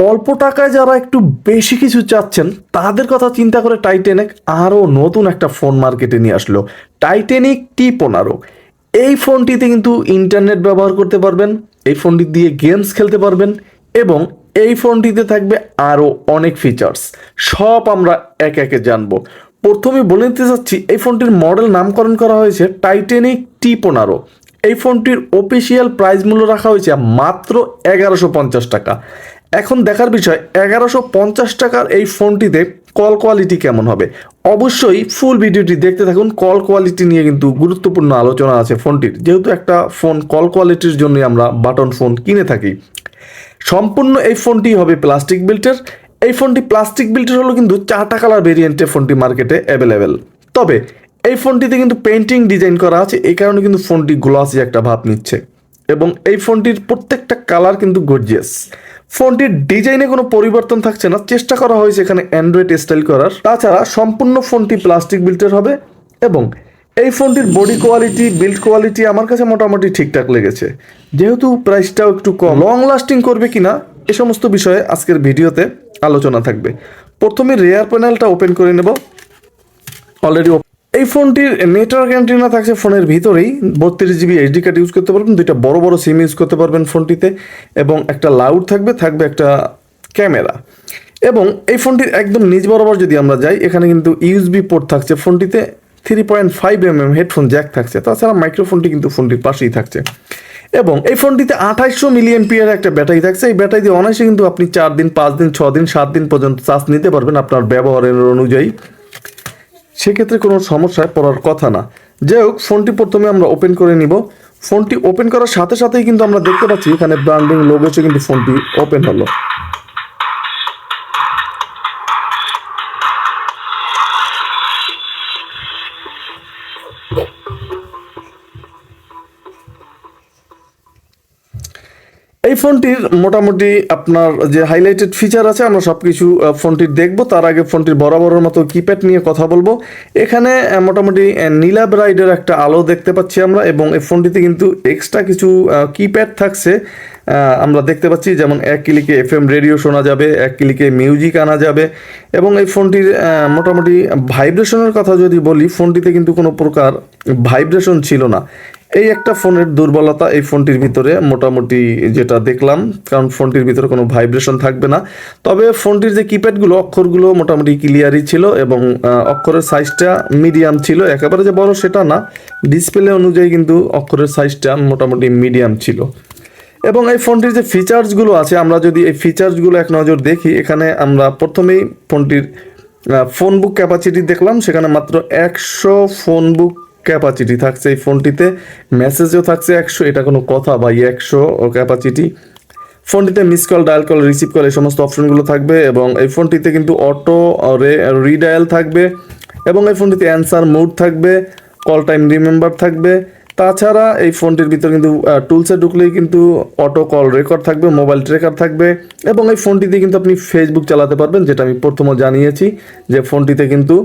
অল্প টাকায় যারা একটু বেশি কিছু চাচ্ছেন, তাদের কথা চিন্তা করে টাইটেনিক আরও নতুন একটা ফোন মার্কেটে নিয়ে আসলো। টাইটেনিক টি পনেরো এই ফোনটিতে কিন্তু ইন্টারনেট ব্যবহার করতে পারবেন, এই ফোনটি দিয়ে গেমস খেলতে পারবেন এবং এই ফোনটিতে থাকবে আরও অনেক ফিচার্স সব আমরা এক একে জানব। প্রথমে বলে নিতে চাচ্ছি, এই ফোনটির মডেল নামকরণ করা হয়েছে টাইটেনিক টি পনেরো এই ফোনটির অফিসিয়াল প্রাইস মূল্য রাখা হয়েছে মাত্র এগারোশো পঞ্চাশ টাকা। এখন দেখার বিষয়, এগারোশো পঞ্চাশ টাকার এই ফোনটিতে কল কোয়ালিটি কেমন হবে? অবশ্যই ফুল ভিডিওটি দেখতে থাকুন। কল কোয়ালিটি নিয়ে কিন্তু গুরুত্বপূর্ণ আলোচনা আছে ফোনটির। যেহেতু একটা ফোন কল কোয়ালিটির জন্যই আমরা বাটন ফোন কিনে থাকি। সম্পূর্ণ এই ফোনটি হবে প্লাস্টিক বিল্টের এই ফোনটি প্লাস্টিক বিল্টের হলো কিন্তু চারটা কালার ভেরিয়েন্টে ফোনটি মার্কেটে অ্যাভেলেবেল তবে এই ফোনটিতে কিন্তু পেন্টিং ডিজাইন করা আছে, এই কারণে কিন্তু ফোনটি গ্লসি একটা ভাব নিচ্ছে। এবং এই ফোনটির প্রত্যেকটা কালার কিন্তু গর্জিয়াস ফোনটির ডিজাইনে কোনো পরিবর্তন থাকছে না। চেষ্টা করা হয়েছে এখানে অ্যান্ড্রয়েড স্টাইল করার। তাছাড়া সম্পূর্ণ ফোনটি প্লাস্টিক বিল্টের হবে এবং এই ফোনটির বডি কোয়ালিটি বিল্ড কোয়ালিটি আমার কাছে মোটামুটি ঠিকঠাক লেগেছে। যেহেতু প্রাইসটাও একটু কম। লং লাস্টিং করবে কিনা এ সমস্ত বিষয়ে আজকের ভিডিওতে আলোচনা থাকবে। প্রথমে রেয়ার প্যানেলটা ওপেন করে নেব। অলরেডি এই ফোনটির নেটওয়ার্ক অ্যান্টিনা থাকছে ফোনের ভিতরেই। বত্রিশ জিবি এইচডি কার্ড ইউজ করতে পারবেন, দুইটা বড় বড় সিম ইউজ করতে পারবেন ফোনটিতে এবং একটা লাউড থাকবে থাকবে একটা ক্যামেরা এবং এই ফোনটির একদম নিজ বরাবর যদি আমরা যাই, এখানে কিন্তু ইউএসবি পোর্ট থাকছে ফোনটিতে three point five M M headphone jack থাকছে। তাছাড়া মাইক্রোফোনটি কিন্তু ফোনটির পাশেই থাকছে। এবং এই ফোনটিতে আঠাইশশো মিলিয়ন পিয়ার একটা ব্যাটারি থাকছে। এই ব্যাটারি দিয়ে অনায়াসে কিন্তু আপনি চার দিন, পাঁচ দিন, ছ দিন, সাত দিন পর্যন্ত চার্জ নিতে পারবেন আপনার ব্যবহারের অনুযায়ী। সেক্ষেত্রে কোনো সমস্যায় পড়ার কথা না। যাই হোক, ফোনটি প্রথমে আমরা ওপেন করে নিব। ফোনটি ওপেন করার সাথে সাথেই কিন্তু আমরা দেখতে পাচ্ছি এখানে ব্র্যান্ডিং লোগোসে কিন্তু ফোনটি ওপেন হলো। এই ফোনটির মোটামুটি আপনার যে হাইলাইটেড ফিচার আছে, আমরা সব কিছু ফোনটির দেখব। তার আগে ফোনটির বরাবরের মতো কিপ্যাড নিয়ে কথা বলব। এখানে মোটামুটি নীলা ব্রাইডের একটা আলো দেখতে পাচ্ছি আমরা এবং এই ফোনটিতে কিন্তু এক্সট্রা কিছু কিপ্যাড থাকছে। আমরা দেখতে পাচ্ছি যেমন এক ক্লিকে এফ এম রেডিও শোনা যাবে, এক ক্লিকে মিউজিক আনা যাবে এবং এই ফোনটির মোটামুটি ভাইব্রেশনের কথা যদি বলি, ফোনটিতে কিন্তু কোনো প্রকার ভাইব্রেশন ছিল না। এই একটা ফোনের দুর্বলতা এই ফোনটির ভিতরে মোটামুটি যেটা দেখলাম, কারণ ফোনটির ভিতরে কোনো ভাইব্রেশন থাকবে না। তবে ফোনটির যে কিপ্যাডগুলো, অক্ষরগুলো মোটামুটি ক্লিয়ারই ছিল এবং অক্ষরের সাইজটা মিডিয়াম ছিল। একেবারে যে বড় সেটা না, ডিসপ্লে অনুযায়ী কিন্তু অক্ষরের সাইজটা মোটামুটি মিডিয়াম ছিল। এবং এই ফোনটির যে ফিচার্সগুলো আছে, আমরা যদি এই ফিচার্সগুলো এক নজর দেখি, এখানে আমরা প্রথমেই ফোনটির ফোন বুক ক্যাপাসিটি দেখলাম। সেখানে মাত্র একশো ফোন বুক ক্যাপাসিটি থাকছে এই ফোনটিতে। মেসেজও থাকছে একশো, এটা কোনো কথা বা একশো ক্যাপাসিটি ফোনটিতে miss call dial call receive call এই সমস্ত অপশনগুলো থাকবে এবং এই ফোনটিতে কিন্তু অটো রে রিডায়াল থাকবে এবং এই ফোনটিতে অ্যান্সার মুড থাকবে কল টাইম রিমেম্বার থাকবে। তাছাড়া এই ফোনটির ভিতরে কিন্তু টুলসে ঢুকলেই কিন্তু অটো কল রেকর্ড থাকবে মোবাইল ট্রেকার থাকবে এবং এই ফোনটিতে কিন্তু আপনি ফেসবুক চালাতে পারবেন, যেটা আমি প্রথমে জানিয়েছি যে ফোনটিতে কিন্তু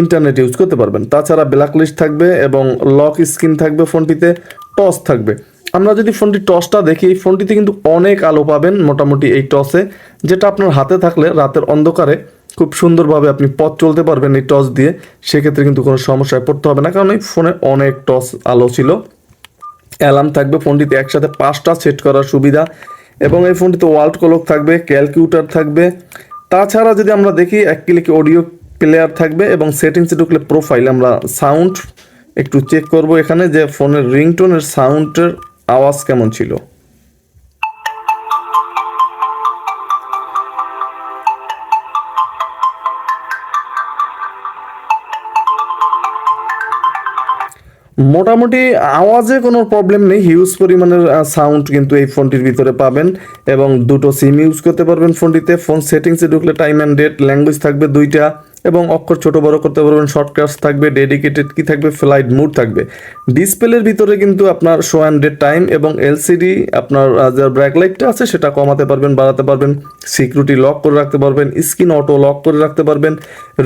ইন্টারনেট ইউজ করতে পারবেন। তাছাড়া ব্ল্যাক লিস্ট থাকবে এবং লক স্ক্রিন থাকবে ফোনটিতে টস থাকবে। আমরা যদি ফোনটি টসটা দেখি, এই ফোনটিতে কিন্তু অনেক আলো পাবেন মোটামুটি এই টসে যেটা আপনার হাতে থাকলে রাতের অন্ধকারে খুব সুন্দরভাবে আপনি পথ চলতে পারবেন এই টস দিয়ে। সেক্ষেত্রে কিন্তু কোনো সমস্যায় পড়তে হবে না, কারণ এই ফোনে অনেক টস আলো ছিল। অ্যালার্ম থাকবে ফোনটিতে, একসাথে পাঁচটা সেট করার সুবিধা। এবং এই ফোনটিতে ওয়ার্ল্ড কলক থাকবে ক্যালকুলেটর থাকবে। তাছাড়া যদি আমরা দেখি, এক ক্লিকে অডিও প্লেয়ার থাকবে এবং সেটিংসে ঢুকলে প্রোফাইল আমরা সাউন্ড একটু চেক করব এখানে যে ফোনের রিংটোনের সাউন্ডের আওয়াজ কেমন ছিল। মোটামুটি আওয়াজে কোনো প্রবলেম নেই হিউজ পরিমাণের সাউন্ড কিন্তু এই ফোনটির ভিতরে পাবেন এবং দুটো সিম ইউজ করতে পারবেন ফোনটিতে। ফোন সেটিংসে ঢুকলে টাইম অ্যান্ড ডেট ল্যাঙ্গুয়েজ থাকবে দুইটা। এবং অক্ষর ছোট বড় করতে পারবেন শর্টকাটস থাকবে ডেডিকেটেড কি থাকবে ফ্লাইট মুড থাকবে। ডিসপ্লের ভিতরে কিন্তু আপনার শো অ্যান্ড ডেট টাইম এবং এলসিডি আপনার যে ব্র্যাক লাইটটা আছে সেটা কমাতে পারবেন বাড়াতে পারবেন সিকিউরিটি লক করে রাখতে পারবেন স্ক্রিন অটো লক করে রাখতে পারবেন।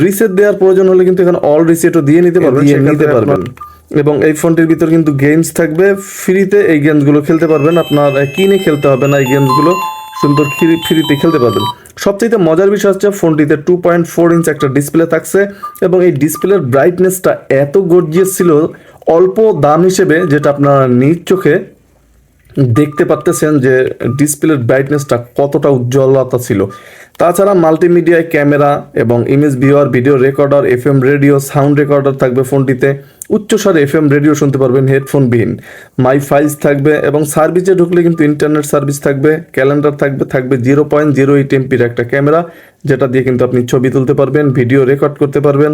রিসেট দেওয়ার প্রয়োজন হলে কিন্তু এখানে অল রিসেটও দিয়ে নিতে পারবেন দিয়ে নিতে পারবেন। এবং এই ফোনটির ভিতর কিন্তু গেমস থাকবে ফ্রিতে এই গেমসগুলো খেলতে পারবেন আপনার কিনে খেলতে হবে না এই গেমসগুলো সুন্দর ফ্রি- ফ্রিতে খেলতে পারবেন। সবচেয়ে মজার বিষয় হচ্ছে ফোনটিতে টু পয়েন্ট ফোর ইঞ্চ একটা ডিসপ্লে থাকছে এবং এই ডিসপ্লের ব্রাইটনেসটা এত গর্জিয়াস ছিল, অল্প দাম হিসেবে যেটা আপনারা নিজ চোখে দেখতে পারতেছেন যে ডিসপ্লের ব্রাইটনেসটা কতটা উজ্জ্বলতা ছিল। তাছাড়া মাল্টিমিডিয়ায় ক্যামেরা এবং image viewer video recorder F M radio sound recorder থাকবে ফোনটিতে। উচ্চস্বরে এফ এম রেডিও শুনতে পারবেন হেডফোনবিহীন। মাই ফাইলস থাকবে এবং সার্ভিসে ঢুকলে কিন্তু ইন্টারনেট সার্ভিস থাকবে ক্যালেন্ডার থাকবে থাকবে জিরো পয়েন্ট জিরো এইট এমপির একটা ক্যামেরা যেটা দিয়ে কিন্তু আপনি ছবি তুলতে পারবেন ভিডিও রেকর্ড করতে পারবেন।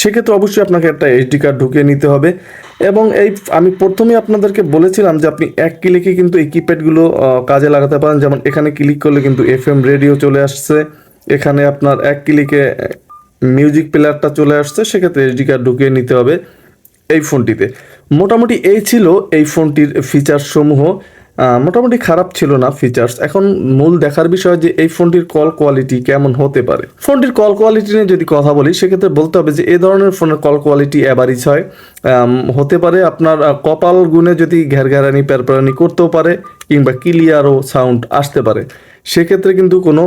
সেক্ষেত্রে অবশ্যই আপনাকে একটা এইচডি কার্ড ঢুকিয়ে নিতে হবে। এবং এই আমি প্রথমেই আপনাদেরকে বলেছিলাম যে আপনি এক ক্লিকে কিন্তু এই কিপ্যাডগুলো কাজে লাগাতে পারেন। যেমন এখানে ক্লিক করলে কিন্তু এফ এম রেডিও চলে আসছে। এখানে আপনার এক ক্লিকে মিউজিক প্লেয়ারটা চলে আসছে। সেক্ষেত্রে এইচডি কার্ড ঢুকিয়ে নিতে হবে। এই ফোনটিতে। মোটামুটি এই ছিল এই ফোনটির ফিচার সমূহ। মোটামুটি খারাপ ছিল না ফিচার্স এখন মূল দেখার বিষয় যে এই ফোনটির কল কোয়ালিটি কেমন হতে পারে। ফোনটির কল কোয়ালিটি নিয়ে যদি কথা বলি, সেক্ষেত্রে বলতে হবে যে এই ধরনের ফোনের কল কোয়ালিটি অ্যাভারেজ হয়। হতে পারে আপনার কপাল গুণে যদি ঘেরঘেরানি, প্যারপ্যারানি করতেও পারে কিংবা ক্লিয়ারও সাউন্ড আসতে পারে। সেক্ষেত্রে কিন্তু কোনো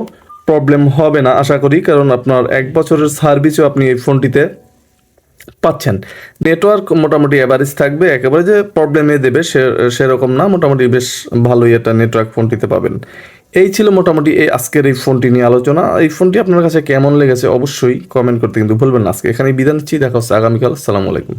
প্রবলেম হবে না, আশা করি। কারণ আপনার এক বছরের সার্ভিসও আপনি এই ফোনটিতে পাচ্ছেন। নেটওয়ার্ক মোটামুটি অ্যাভারেজ থাকবে, একেবারে যে প্রবলেমে দেবে সে, সেরকম না, মোটামুটি বেশ ভালোই একটা নেটওয়ার্ক ফোনটিতে পাবেন। এই ছিল মোটামুটি এই আজকের এই ফোনটি নিয়ে আলোচনা। এই ফোনটি আপনার কাছে কেমন লেগেছে অবশ্যই কমেন্ট করতে কিন্তু ভুলবেন না। আজকে এখানেই বিদায় নিচ্ছি, দেখা হচ্ছে আগামীকাল। আসসালামু আলাইকুম।